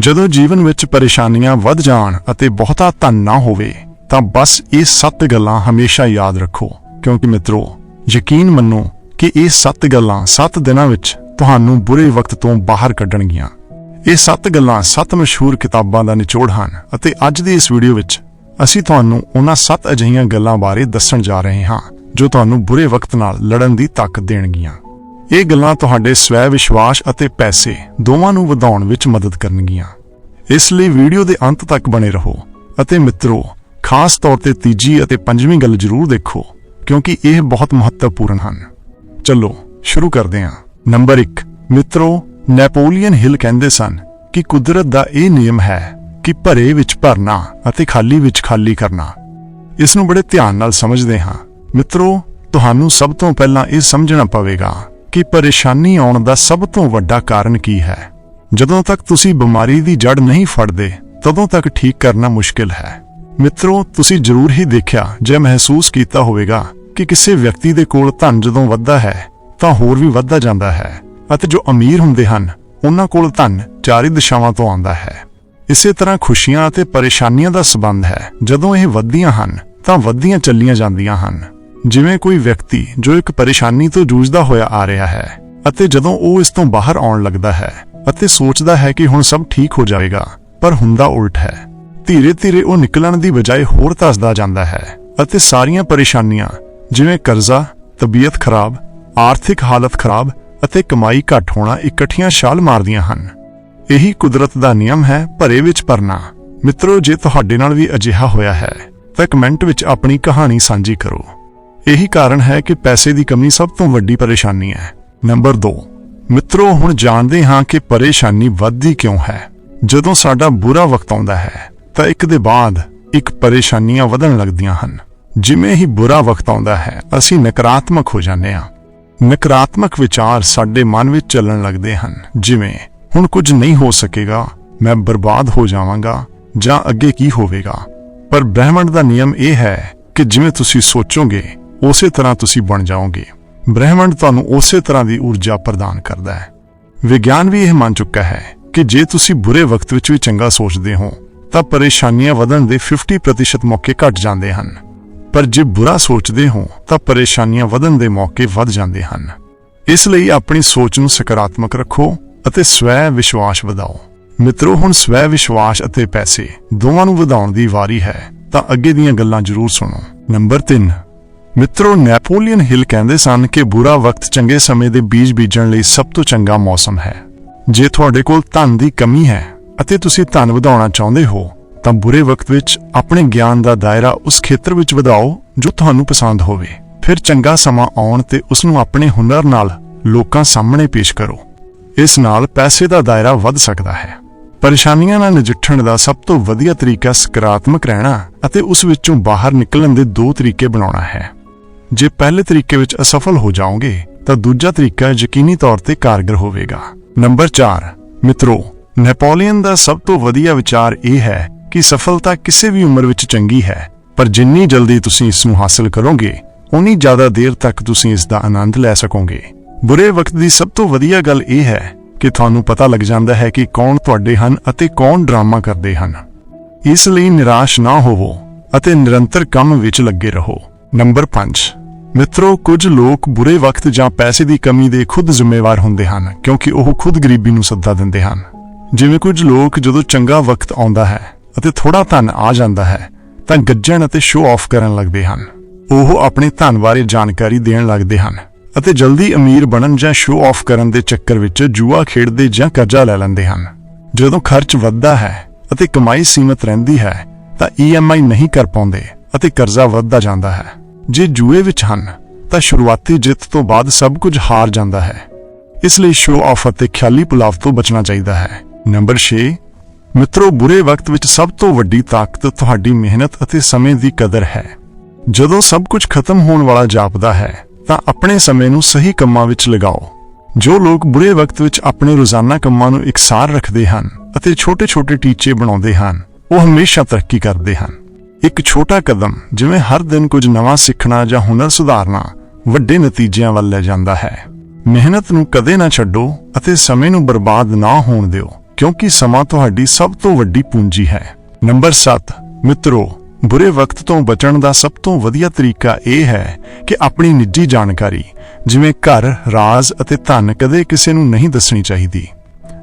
ਜਦੋਂ ਜੀਵਨ ਵਿੱਚ ਪਰੇਸ਼ਾਨੀਆਂ ਵੱਧ ਜਾਣ ਅਤੇ ਬਹੁਤਾ ਧਨ ਨਾ ਹੋਵੇ, ਤਾਂ ਬਸ ਇਹ ਸੱਤ ਗੱਲਾਂ ਹਮੇਸ਼ਾ ਯਾਦ ਰੱਖੋ। ਕਿਉਂਕਿ ਮਿੱਤਰੋ, ਯਕੀਨ ਮੰਨੋ ਕਿ ਇਹ ਸੱਤ ਗੱਲਾਂ ਸੱਤ ਦਿਨਾਂ ਵਿੱਚ ਤੁਹਾਨੂੰ ਬੁਰੇ ਵਕਤ ਤੋਂ ਬਾਹਰ ਕੱਢਣਗੀਆਂ। ਇਹ ਸੱਤ ਗੱਲਾਂ ਸੱਤ ਮਸ਼ਹੂਰ ਕਿਤਾਬਾਂ ਦਾ ਨਿਚੋੜ ਹਨ ਅਤੇ ਅੱਜ ਦੀ ਇਸ ਵੀਡੀਓ ਵਿੱਚ ਅਸੀਂ ਤੁਹਾਨੂੰ ਉਹਨਾਂ ਸੱਤ ਅਜਿਹੀਆਂ ਗੱਲਾਂ ਬਾਰੇ ਦੱਸਣ ਜਾ ਰਹੇ ਹਾਂ, ਜੋ ਤੁਹਾਨੂੰ ਬੁਰੇ ਵਕਤ ਨਾਲ ਲੜਨ ਦੀ ਤਾਕਤ ਦੇਣਗੀਆਂ। ਇਹ ਗੱਲਾਂ ਤੁਹਾਡੇ ਸਵੈ ਵਿਸ਼ਵਾਸ ਅਤੇ ਪੈਸੇ ਦੋਵਾਂ ਨੂੰ ਵਧਾਉਣ ਵਿੱਚ ਮਦਦ ਕਰਨਗੀਆਂ। ਇਸ ਲਈ ਵੀਡੀਓ ਦੇ ਅੰਤ ਤੱਕ ਬਣੇ ਰਹੋ ਅਤੇ ਮਿੱਤਰੋ, ਖਾਸ ਤੌਰ ਤੇ ਤੀਜੀ ਅਤੇ ਪੰਜਵੀਂ ਗੱਲ ਜ਼ਰੂਰ ਦੇਖੋ, ਕਿਉਂਕਿ ਇਹ ਬਹੁਤ ਮਹੱਤਵਪੂਰਨ ਹਨ। ਚਲੋ, ਸ਼ੁਰੂ ਕਰਦੇ ਹਾਂ। ਨੰਬਰ 1 ਮਿੱਤਰੋ, ਨੈਪੋਲੀਅਨ ਹਿਲ ਕਹਿੰਦੇ ਸਨ ਕਿ ਕੁਦਰਤ ਦਾ ਇਹ ਨਿਯਮ ਹੈ ਕਿ ਭਰੇ ਵਿੱਚ ਭਰਨਾ ਅਤੇ ਖਾਲੀ ਵਿੱਚ ਖਾਲੀ ਕਰਨਾ। ਇਸ ਨੂੰ ਬੜੇ ਧਿਆਨ ਨਾਲ ਸਮਝਦੇ ਹਾਂ। ਮਿੱਤਰੋ, ਤੁਹਾਨੂੰ ਸਭ ਤੋਂ ਪਹਿਲਾਂ ਇਹ ਸਮਝਣਾ ਪਵੇਗਾ ਕਿ ਪਰੇਸ਼ਾਨੀ ਆਉਣ ਦਾ ਸਭ ਤੋਂ ਵੱਡਾ ਕਾਰਨ ਕੀ ਹੈ? ਜਦੋਂ ਤੱਕ ਤੁਸੀਂ ਬਿਮਾਰੀ ਦੀ ਜੜ ਨਹੀਂ ਫੜਦੇ, ਤਦੋਂ ਤੱਕ ਠੀਕ ਕਰਨਾ ਮੁਸ਼ਕਿਲ ਹੈ। ਮਿੱਤਰੋ, ਤੁਸੀਂ ਜ਼ਰੂਰ ਹੀ ਦੇਖਿਆ, ਜਾਂ ਮਹਿਸੂਸ ਕੀਤਾ ਹੋਵੇਗਾ ਕਿ ਕਿਸੇ ਵਿਅਕਤੀ ਦੇ ਕੋਲ ਧਨ ਜਦੋਂ ਵੱਧਦਾ ਹੈ, ਤਾਂ ਹੋਰ ਵੀ ਵੱਧਦਾ ਜਾਂਦਾ ਹੈ ਅਤੇ ਜੋ ਅਮੀਰ ਹੁੰਦੇ ਹਨ, ਉਹਨਾਂ ਕੋਲ ਧਨ ਚਾਰੀ ਦਿਸ਼ਾਵਾਂ ਤੋਂ ਆਉਂਦਾ ਹੈ। ਇਸੇ ਤਰ੍ਹਾਂ ਖੁਸ਼ੀਆਂ ਅਤੇ ਪਰੇਸ਼ਾਨੀਆਂ ਦਾ ਸਬੰਧ ਹੈ। ਜਦੋਂ ਇਹ ਵੱਧਦੀਆਂ ਹਨ, ਤਾਂ ਵੱਧਦੀਆਂ ਚੱਲੀਆਂ ਜਾਂਦੀਆਂ ਹਨ। ਜਿਵੇਂ ਕੋਈ ਵਿਅਕਤੀ ਜੋ ਇੱਕ ਪਰੇਸ਼ਾਨੀ ਤੋਂ ਜੂਝਦਾ ਹੋਇਆ ਆ ਰਿਹਾ ਹੈ ਅਤੇ ਜਦੋਂ ਉਹ ਇਸ ਤੋਂ ਬਾਹਰ ਆਉਣ ਲੱਗਦਾ ਹੈ ਅਤੇ ਸੋਚਦਾ ਹੈ ਕਿ ਹੁਣ ਸਭ ਠੀਕ ਹੋ ਜਾਵੇਗਾ ਪਰ ਹੁੰਦਾ ਉਲਟ ਹੈ। ਧੀਰੇ-ਧੀਰੇ ਉਹ ਨਿਕਲਣ ਦੀ ਬਜਾਏ ਹੋਰ ਧੱਸਦਾ ਜਾਂਦਾ ਹੈ ਅਤੇ ਸਾਰੀਆਂ ਪਰੇਸ਼ਾਨੀਆਂ ਜਿਵੇਂ ਕਰਜ਼ਾ, ਤਬੀਅਤ ਖਰਾਬ, ਆਰਥਿਕ ਹਾਲਤ ਖਰਾਬ ਅਤੇ ਕਮਾਈ ਘੱਟ ਹੋਣਾ ਇਕੱਠੀਆਂ ਛਾਲ ਮਾਰਦੀਆਂ ਹਨ। ਇਹੀ ਕੁਦਰਤ ਦਾ ਨਿਯਮ ਹੈ ਭਰੇ ਵਿੱਚ ਭਰਨਾ ਮਿੱਤਰੋ ਜੇ ਤੁਹਾਡੇ ਨਾਲ ਵੀ ਅਜਿਹਾ ਹੋਇਆ ਹੈ ਤਾਂ ਕਮੈਂਟ ਵਿੱਚ ਆਪਣੀ ਕਹਾਣੀ ਸਾਂਝੀ ਕਰੋ। ਇਹੀ ਕਾਰਨ ਹੈ ਕਿ ਪੈਸੇ ਦੀ ਕਮੀ ਸਭ ਤੋਂ ਵੱਡੀ ਪਰੇਸ਼ਾਨੀ ਹੈ। ਨੰਬਰ 2 ਮਿੱਤਰੋ, ਹੁਣ ਜਾਣਦੇ ਹਾਂ ਕਿ ਪਰੇਸ਼ਾਨੀ ਵੱਧਦੀ ਕਿਉਂ ਹੈ। ਜਦੋਂ ਸਾਡਾ ਬੁਰਾ ਵਕਤ ਆਉਂਦਾ ਹੈ, ਤਾਂ ਇੱਕ ਦੇ ਬਾਅਦ ਇੱਕ ਪਰੇਸ਼ਾਨੀਆਂ ਵਧਣ ਲੱਗਦੀਆਂ ਹਨ। ਜਿਵੇਂ ਹੀ ਬੁਰਾ ਵਕਤ ਆਉਂਦਾ ਹੈ, ਅਸੀਂ ਨਕਾਰਾਤਮਕ ਹੋ ਜਾਂਦੇ ਹਾਂ। ਨਕਾਰਾਤਮਕ ਵਿਚਾਰ ਸਾਡੇ ਮਨ ਵਿੱਚ ਚੱਲਣ ਲੱਗਦੇ ਹਨ। ਜਿਵੇਂ, ਹੁਣ ਕੁਝ ਨਹੀਂ ਹੋ ਸਕੇਗਾ, ਮੈਂ ਬਰਬਾਦ ਹੋ ਜਾਵਾਂਗਾ, ਜਾਂ ਅੱਗੇ ਕੀ ਹੋਵੇਗਾ? ਪਰ ਬ੍ਰਹਿਮੰਡ ਦਾ ਨਿਯਮ ਇਹ ਹੈ ਕਿ ਜਿਵੇਂ ਤੁਸੀਂ ਸੋਚੋਗੇ ਉਸੇ ਤਰ੍ਹਾਂ ਤੁਸੀਂ ਬਣ ਜਾਓਗੇ। ਬ੍ਰਹਿਮੰਡ ਤੁਹਾਨੂੰ ਉਸੇ ਤਰ੍ਹਾਂ ਦੀ ਊਰਜਾ ਪ੍ਰਦਾਨ ਕਰਦਾ ਹੈ। ਵਿਗਿਆਨ ਵੀ ਇਹ ਮੰਨ ਚੁੱਕਾ ਹੈ ਕਿ ਜੇ ਤੁਸੀਂ ਬੁਰੇ ਵਕਤ ਵਿੱਚ ਵੀ ਚੰਗਾ ਸੋਚਦੇ ਹੋ, ਤਾਂ ਪਰੇਸ਼ਾਨੀਆਂ ਵਧਣ ਦੇ 50% ਮੌਕੇ ਘਟ ਜਾਂਦੇ ਹਨ। ਪਰ ਜੇ ਬੁਰਾ ਸੋਚਦੇ ਹੋ, ਤਾਂ ਪਰੇਸ਼ਾਨੀਆਂ ਵਧਣ ਦੇ ਮੌਕੇ ਵੱਧ ਜਾਂਦੇ ਹਨ। ਇਸ ਲਈ ਆਪਣੀ ਸੋਚ ਨੂੰ ਸਕਾਰਾਤਮਕ ਰੱਖੋ ਅਤੇ ਸਵੈ ਵਿਸ਼ਵਾਸ ਵਧਾਓ। ਮਿੱਤਰੋ, ਹੁਣ ਸਵੈ ਵਿਸ਼ਵਾਸ ਅਤੇ ਪੈਸੇ ਦੋਵਾਂ ਨੂੰ ਵਧਾਉਣ ਦੀ ਵਾਰੀ ਹੈ, ਤਾਂ ਅੱਗੇ ਦੀਆਂ ਗੱਲਾਂ ਜ਼ਰੂਰ ਸੁਣੋ। ਨੰਬਰ 3 ਮਿੱਤਰੋ, ਨੈਪੋਲੀਅਨ ਹਿਲ ਕਹਿੰਦੇ ਸਨ ਕਿ ਬੁਰਾ ਵਕਤ ਚੰਗੇ ਸਮੇਂ ਦੇ ਬੀਜ ਬੀਜਣ ਲਈ ਸਭ ਤੋਂ ਚੰਗਾ ਮੌਸਮ ਹੈ। ਜੇ ਤੁਹਾਡੇ ਕੋਲ ਧਨ ਦੀ ਕਮੀ ਹੈ ਅਤੇ ਤੁਸੀਂ ਧਨ ਵਧਾਉਣਾ ਚਾਹੁੰਦੇ ਹੋ, ਤਾਂ ਬੁਰੇ ਵਕਤ ਵਿੱਚ ਆਪਣੇ ਗਿਆਨ ਦਾ ਦਾਇਰਾ ਉਸ ਖੇਤਰ ਵਿੱਚ ਵਧਾਓ ਜੋ ਤੁਹਾਨੂੰ ਪਸੰਦ ਹੋਵੇ। ਫਿਰ ਚੰਗਾ ਸਮਾਂ ਆਉਣ ਤੇ ਉਸ ਨੂੰ ਆਪਣੇ ਹੁਨਰ ਨਾਲ ਲੋਕਾਂ ਸਾਹਮਣੇ ਪੇਸ਼ ਕਰੋ। ਇਸ ਨਾਲ ਪੈਸੇ ਦਾ ਦਾਇਰਾ ਵੱਧ ਸਕਦਾ ਹੈ। ਪਰੇਸ਼ਾਨੀਆਂ ਨਾਲ ਨਜਿੱਠਣ ਦਾ ਸਭ ਤੋਂ ਵਧੀਆ ਤਰੀਕਾ ਸਕਾਰਾਤਮਕ ਰਹਿਣਾ ਅਤੇ ਉਸ ਵਿੱਚੋਂ ਬਾਹਰ ਨਿਕਲਣ ਦੇ ਦੋ ਤਰੀਕੇ ਬਣਾਉਣਾ ਹੈ। ਜੇ ਪਹਿਲੇ ਤਰੀਕੇ ਵਿੱਚ ਅਸਫਲ ਹੋ ਜਾਓਗੇ, ਤਾਂ ਦੂਜਾ ਤਰੀਕਾ ਯਕੀਨੀ ਤੌਰ ਤੇ ਕਾਰਗਰ ਹੋਵੇਗਾ। ਨੰਬਰ 4 ਮਿੱਤਰੋ, ਨੈਪੋਲੀਅਨ ਦਾ ਸਭ ਤੋਂ ਵਧੀਆ ਵਿਚਾਰ ਇਹ ਹੈ ਕਿ ਸਫਲਤਾ ਕਿਸੇ ਵੀ ਉਮਰ ਵਿੱਚ ਚੰਗੀ ਹੈ, ਪਰ ਜਿੰਨੀ ਜਲਦੀ ਤੁਸੀਂ ਇਸ ਨੂੰ ਹਾਸਲ ਕਰੋਗੇ ਉਨੀ ਜ਼ਿਆਦਾ ਦੇਰ ਤੱਕ ਤੁਸੀਂ ਇਸ ਦਾ ਆਨੰਦ ਲੈ ਸਕੋਗੇ। ਬੁਰੇ ਵਕਤ ਦੀ ਸਭ ਤੋਂ ਵਧੀਆ ਗੱਲ ਇਹ ਹੈ ਕਿ ਤੁਹਾਨੂੰ ਪਤਾ ਲੱਗ ਜਾਂਦਾ ਹੈ ਕਿ ਕੌਣ ਤੁਹਾਡੇ ਹਨ ਅਤੇ ਕੌਣ ਡਰਾਮਾ ਕਰਦੇ ਹਨ। ਇਸ ਲਈ ਨਿਰਾਸ਼ ਨਾ ਹੋਵੋ ਅਤੇ ਨਿਰੰਤਰ ਕੰਮ ਵਿੱਚ ਲੱਗੇ ਰਹੋ। ਨੰਬਰ 5 ਮਿੱਤਰੋ, ਕੁਝ ਲੋਕ ਬੁਰੇ ਵਕਤ ਜਾਂ ਪੈਸੇ ਦੀ ਕਮੀ ਦੇ ਖੁਦ ਜ਼ਿੰਮੇਵਾਰ ਹੁੰਦੇ ਹਨ, ਕਿਉਂਕਿ ਉਹ ਖੁਦ ਗਰੀਬੀ ਨੂੰ ਸੱਦਾ ਦਿੰਦੇ ਹਨ। ਜਿਵੇਂ ਕੁਝ ਲੋਕ ਜਦੋਂ ਚੰਗਾ ਵਕਤ ਆਉਂਦਾ ਹੈ ਅਤੇ ਥੋੜਾ ਧਨ ਆ ਜਾਂਦਾ ਹੈ, ਤਾਂ ਗੱਜਣ ਅਤੇ ਸ਼ੋਅ ਆਫ ਕਰਨ ਲੱਗਦੇ ਹਨ। ਉਹ ਆਪਣੇ ਧਨ ਬਾਰੇ ਜਾਣਕਾਰੀ ਦੇਣ ਲੱਗਦੇ ਹਨ ਅਤੇ ਜਲਦੀ ਅਮੀਰ ਬਣਨ ਜਾਂ ਸ਼ੋਅ ਆਫ ਕਰਨ ਦੇ ਚੱਕਰ ਵਿੱਚ ਜੂਆ ਖੇਡਦੇ ਜਾਂ ਕਰਜ਼ਾ ਲੈ ਲੈਂਦੇ ਹਨ। ਜਦੋਂ ਖਰਚ ਵੱਧਦਾ ਹੈ ਅਤੇ ਕਮਾਈ ਸੀਮਤ ਰਹਿੰਦੀ ਹੈ, ਤਾਂ ਈਐਮਆਈ ਨਹੀਂ ਕਰ ਪਾਉਂਦੇ। ਅਤੇ ਕਰਜ਼ਾ ਵੱਧਦਾ ਜਾਂਦਾ ਹੈ। ਜੇ ਜੂਏ ਵਿੱਚ ਹਨ, ਤਾਂ ਸ਼ੁਰੂਆਤੀ ਜਿੱਤ ਤੋਂ ਬਾਅਦ ਸਭ ਕੁਝ ਹਾਰ ਜਾਂਦਾ ਹੈ। ਇਸ ਲਈ ਸ਼ੋਅ ਆਫ ਅਤੇ ਖਿਆਲੀ ਪੁਲਾਵ ਤੋਂ ਬਚਣਾ ਚਾਹੀਦਾ ਹੈ। ਨੰਬਰ 6 ਮਿੱਤਰੋ, ਬੁਰੇ ਵਕਤ ਵਿੱਚ ਸਭ ਤੋਂ ਵੱਡੀ ਤਾਕਤ ਤੁਹਾਡੀ ਮਿਹਨਤ ਅਤੇ ਸਮੇਂ ਦੀ ਕਦਰ ਹੈ। ਜਦੋਂ ਸਭ ਕੁਝ ਖਤਮ ਹੋਣ ਵਾਲਾ ਜਾਪਦਾ ਹੈ, ਤਾਂ ਆਪਣੇ ਸਮੇਂ ਨੂੰ ਸਹੀ ਕੰਮਾਂ ਵਿੱਚ ਲਗਾਓ। ਜੋ ਲੋਕ ਬੁਰੇ ਵਕਤ ਵਿੱਚ ਆਪਣੇ ਰੋਜ਼ਾਨਾ ਕੰਮਾਂ ਨੂੰ ਇਕਸਾਰ ਰੱਖਦੇ ਹਨ ਅਤੇ ਛੋਟੇ-ਛੋਟੇ ਟੀਚੇ ਬਣਾਉਂਦੇ ਹਨ, ਉਹ ਹਮੇਸ਼ਾ ਤਰੱਕੀ ਕਰਦੇ ਹਨ। ਇੱਕ ਛੋਟਾ ਕਦਮ ਜਿਵੇਂ ਹਰ ਦਿਨ ਕੁਝ ਨਵਾਂ ਸਿੱਖਣਾ ਜਾਂ ਹੁਨਰ ਸੁਧਾਰਨਾ ਵੱਡੇ ਨਤੀਜਿਆਂ ਵੱਲ ਲੈ ਜਾਂਦਾ ਹੈ। ਮਿਹਨਤ ਨੂੰ ਕਦੇ ਨਾ ਛੱਡੋ ਅਤੇ ਸਮੇਂ ਨੂੰ ਬਰਬਾਦ ਨਾ ਹੋਣ ਦਿਓ ਕਿਉਂਕਿ ਸਮਾਂ ਤੁਹਾਡੀ ਸਭ ਤੋਂ ਵੱਡੀ ਪੂੰਜੀ ਹੈ। ਨੰਬਰ 7 ਮਿੱਤਰੋ ਬੁਰੇ ਵਕਤ ਤੋਂ ਬਚਣ ਦਾ ਸਭ ਤੋਂ ਵਧੀਆ ਤਰੀਕਾ ਇਹ ਹੈ ਕਿ ਆਪਣੀ ਨਿੱਜੀ ਜਾਣਕਾਰੀ ਜਿਵੇਂ ਘਰ, ਰਾਜ਼ ਅਤੇ ਧਨ ਕਦੇ ਕਿਸੇ ਨੂੰ ਨਹੀਂ ਦੱਸਣੀ ਚਾਹੀਦੀ।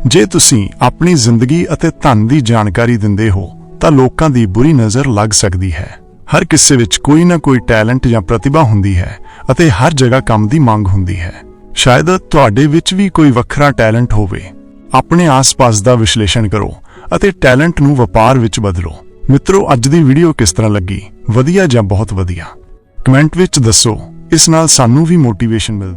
ਜੇ ਤੁਸੀਂ ਆਪਣੀ ਜ਼ਿੰਦਗੀ ਅਤੇ ਧਨ ਦੀ ਜਾਣਕਾਰੀ ਦਿੰਦੇ ਹੋ ਤਾਂ ਲੋਕਾਂ ਦੀ ਬੁਰੀ ਨਜ਼ਰ ਲੱਗ ਸਕਦੀ ਹੈ। ਹਰ ਕਿਸੇ ਵਿੱਚ ਕੋਈ ਨਾ ਕੋਈ ਟੈਲੈਂਟ ਜਾਂ ਪ੍ਰਤਿਭਾ ਹੁੰਦੀ ਹੈ ਅਤੇ ਹਰ ਜਗ੍ਹਾ ਕੰਮ ਦੀ ਮੰਗ ਹੁੰਦੀ ਹੈ। ਸ਼ਾਇਦ ਤੁਹਾਡੇ ਵਿੱਚ ਵੀ ਕੋਈ ਵੱਖਰਾ ਟੈਲੈਂਟ ਹੋਵੇ। ਆਪਣੇ ਆਸ-ਪਾਸ ਦਾ ਵਿਸ਼ਲੇਸ਼ਣ ਕਰੋ ਅਤੇ ਟੈਲੈਂਟ ਨੂੰ ਵਪਾਰ ਵਿੱਚ ਬਦਲੋ। ਮਿੱਤਰੋ, ਅੱਜ ਦੀ ਵੀਡੀਓ ਕਿਸ ਤਰ੍ਹਾਂ ਲੱਗੀ? ਵਧੀਆ ਜਾਂ ਬਹੁਤ ਵਧੀਆ? ਕਮੈਂਟ ਵਿੱਚ ਦੱਸੋ। ਇਸ ਨਾਲ ਸਾਨੂੰ ਵੀ ਮੋਟੀਵੇਸ਼ਨ ਮਿਲਦੀ